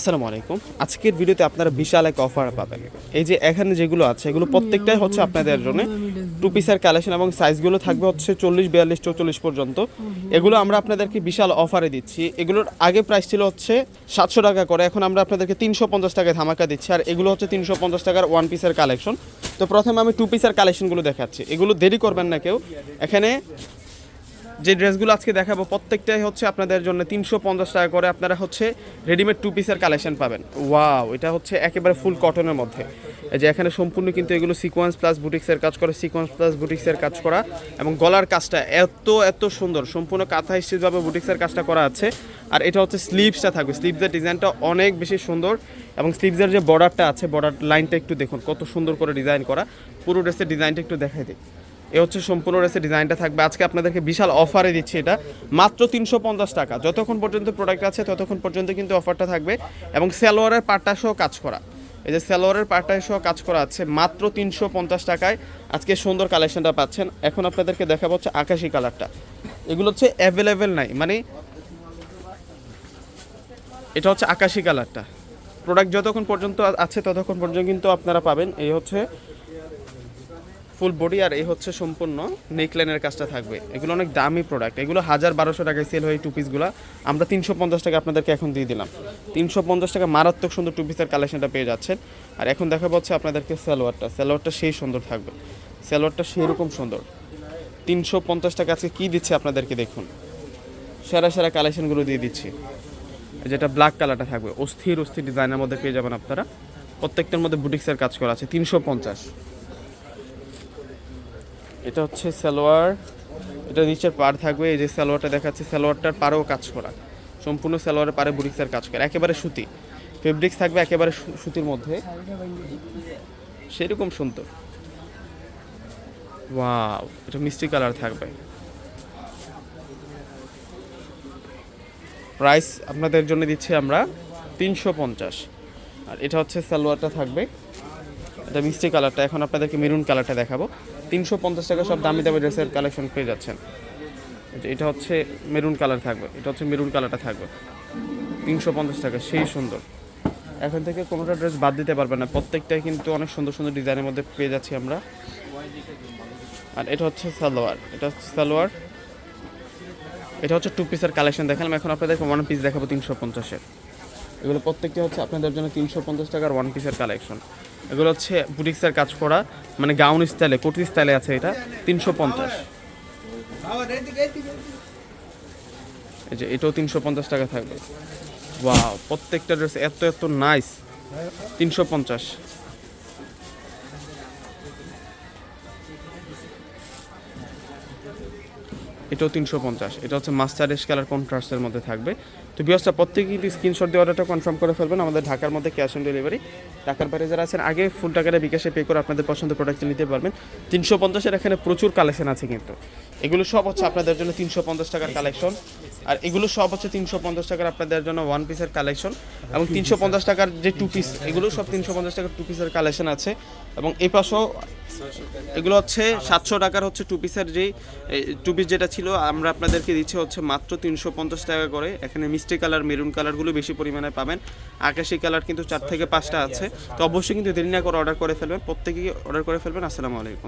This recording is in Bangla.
আসসালামু আলাইকুম। আজকের ভিডিওতে আপনারা বিশাল এক অফার পাবেন। এই যে এখানে যেগুলো আছে, এগুলো প্রত্যেকটাই হচ্ছে আপনাদের জন্য। টু পিসের কালেকশন এবং সাইজগুলো থাকবে হচ্ছে চল্লিশ, বিয়াল্লিশ, চৌচল্লিশ পর্যন্ত। এগুলো আমরা আপনাদেরকে বিশাল অফারে দিচ্ছি। এগুলোর আগে প্রাইস ছিল হচ্ছে সাতশো টাকা করে, এখন আমরা আপনাদেরকে তিনশো পঞ্চাশ টাকায় ধামাকা দিচ্ছি। আর এগুলো হচ্ছে তিনশো পঞ্চাশ টাকার ওয়ান পিসের কালেকশন তো প্রথমে আমি টু পিসের কালেকশনগুলো দেখাচ্ছি। এগুলো দেরি করবেন না কেউ। এখানে যে ড্রেসগুলো আজকে দেখাবো, প্রত্যেকটাই হচ্ছে আপনাদের জন্য তিনশো পঞ্চাশ টাকা করে আপনারা হচ্ছে রেডিমেড টু পিসের কালেকশন পাবেন। ওয়াও এটা হচ্ছে একেবারে ফুল কটনের মধ্যে। যে এখানে সম্পূর্ণ কিন্তু এগুলো সিকোয়েন্স প্লাস বুটিক্সের কাজ করা সিকোয়েন্স প্লাস বুটিক্সের কাজ করা এবং গলার কাজটা এত এত সুন্দর। সম্পূর্ণ কাঁথা স্টিচভাবে বুটিক্সের কাজটা করা আছে। আর এটা হচ্ছে স্লিভসটা থাকবে। স্লিভসের ডিজাইনটা অনেক বেশি সুন্দর এবং স্লিভসের যে বর্ডারটা আছে বর্ডার লাইনটা একটু দেখুন, কত সুন্দর করে ডিজাইন করা। পুরো ড্রেসের ডিজাইনটা একটু দেখাই দিই। এ হচ্ছে সম্পূর্ণ ড্রেসের ডিজাইনটা থাকবে। আজকে আপনাদেরকে বিশাল অফারে দিচ্ছি এটা। মাত্র তিনশো পঞ্চাশ টাকা। যতক্ষণ পর্যন্ত প্রোডাক্ট আছে, ততক্ষণ পর্যন্ত কিন্তু অফারটা থাকবে। এবং সালোয়ারের পাট্টা সহ কাজ করা। এই যে সালোয়ারের পাট্টা সহ কাজ করা আছে, মাত্র তিনশো পঞ্চাশ টাকায়। আজকে সুন্দর কালেকশনটা পাচ্ছেন। এখন আপনাদেরকে দেখাবো হচ্ছে আকাশি কালারটা এগুলো হচ্ছে অ্যাভেলেবেল নাই। মানে এটা হচ্ছে আকাশি কালারটা প্রোডাক্ট যতক্ষণ পর্যন্ত আছে, ততক্ষণ পর্যন্ত কিন্তু আপনারা পাবেন। এই হচ্ছে ফুল বডি আর এই হচ্ছে সম্পূর্ণ নেকলাইনের কাজটা থাকবে। এগুলো অনেক দামি প্রোডাক্ট এগুলো হাজার বারোশো টাকায় সেল হয় টু পিসগুলো আমরা তিনশো পঞ্চাশ টাকা আপনাদেরকে এখন দিয়ে দিলাম। তিনশো পঞ্চাশ টাকা মারাত্মক সুন্দর টু পিসের কালেকশনটা পেয়ে যাচ্ছেন। আর এখন দেখা পাচ্ছে আপনাদেরকে সালোয়ারটা। সালোয়ারটা সেই সুন্দর থাকবে। সালোয়ারটা সেরকম সুন্দর। তিনশো পঞ্চাশ টাকা আজকে কী দিচ্ছে আপনাদেরকে দেখুন। সেরা সেরা কালেকশনগুলো দিয়ে দিচ্ছি। যেটা ব্ল্যাক কালারটা থাকবে। অস্থির অস্থির ডিজাইনের মধ্যে পেয়ে যাবেন আপনারা। প্রত্যেকটার মধ্যে বুটিক্সের কাজ করা আছে। তিনশো পঞ্চাশ। এটা হচ্ছে সালোয়ার, এটা নিচের পার থাকবে, এই যে সালোয়ারটা দেখাচ্ছে, সালোয়ারটার পারেও কাজ করা। সম্পূর্ণ সালোয়ারের পারে বুটিক্সের কাজ করা, একেবারে সুতি। ফেব্রিক্স থাকবে একেবারে সুতির মধ্যে। সেরকম সুন্দর। ওয়াও এটা মিষ্টি কালার থাকবে। প্রাইস আপনাদের জন্য দিচ্ছি আমরা তিনশো পঞ্চাশ। আর এটা হচ্ছে সালোয়ারটা থাকবে। এটা মিষ্টি কালারটা এখন আপনাদেরকে মেরুন কালারটা দেখাবো। তিনশো পঞ্চাশ টাকা সব দামি দামি ড্রেসের কালেকশন পেয়ে যাচ্ছেন। এটা হচ্ছে মেরুন কালার থাকবে। এটা হচ্ছে মেরুন কালারটা থাকবে। তিনশো পঞ্চাশ টাকা, সেই সুন্দর। এখন থেকে কোনোটা ড্রেস বাদ দিতে পারবে না। প্রত্যেকটাই কিন্তু অনেক সুন্দর সুন্দর ডিজাইনের মধ্যে পেয়ে যাচ্ছি আমরা। আর এটা হচ্ছে সালোয়ার। এটা হচ্ছে সালোয়ার। এটা হচ্ছে টু পিসের কালেকশন দেখালাম। এখন আপনাদেরকে ওয়ান পিস দেখাবো তিনশো পঞ্চাশের। এগুলো প্রত্যেকটি হচ্ছে আপনাদের জন্য তিনশো পঞ্চাশ টাকার ওয়ান পিসের কালেকশন এগুলো হচ্ছে বুটিক্সের কাজ করা মানে গাউন স্টাইলে কুর্তি স্টাইলে আছে এটা, তিনশো পঞ্চাশ। এই যে এটাও তিনশো পঞ্চাশ টাকা থাকবে। বা প্রত্যেকটা ড্রেস এত এত নাইস তিনশো পঞ্চাশ। এটাও তিনশো পঞ্চাশ। এটা হচ্ছে মাস্টারেশ কালার কন্ট্রাস্টের মধ্যে থাকবে। তো বিয়সটা প্রত্যেকেই কিন্তু স্ক্রিনশট দিয়ে অর্ডারটা কনফার্ম করে ফেলবেন। আমাদের ঢাকার মধ্যে ক্যাশ অন ডেলিভারি টাকার বাইরে যারা আছেন, আগে ফুল টাকাটা বিকাশে পে করে আপনাদের পছন্দ প্রোডাক্ট নিতে পারবেন। তিনশো পঞ্চাশের এখানে প্রচুর কালেকশন আছে কিন্তু। এগুলো সব হচ্ছে আপনাদের জন্য তিনশো পঞ্চাশ টাকার কালেকশন আর এগুলো সব হচ্ছে তিনশো পঞ্চাশ টাকার আপনাদের জন্য ওয়ান পিসের কালেকশন এবং তিনশো পঞ্চাশ টাকার যে টু পিস এগুলো সব তিনশো পঞ্চাশ টাকার টু পিসের কালেকশন আছে। এবং এই পাশেও এগুলো হচ্ছে সাতশো টাকার হচ্ছে টু পিসের যেই টু পিস যেটা ছিল, আমরা আপনাদেরকে দিচ্ছি হচ্ছে মাত্র তিনশো পঞ্চাশ টাকা করে। এখানে মিষ্টি কালার, মেরুন কালারগুলো বেশি পরিমাণে পাবেন। আকাশি কালার কিন্তু চার থেকে পাঁচটা আছে। তো অবশ্যই কিন্তু দেরি না করে অর্ডার করে ফেলবেন। প্রত্যেকেই অর্ডার করে ফেলবেন। আসসালামু আলাইকুম।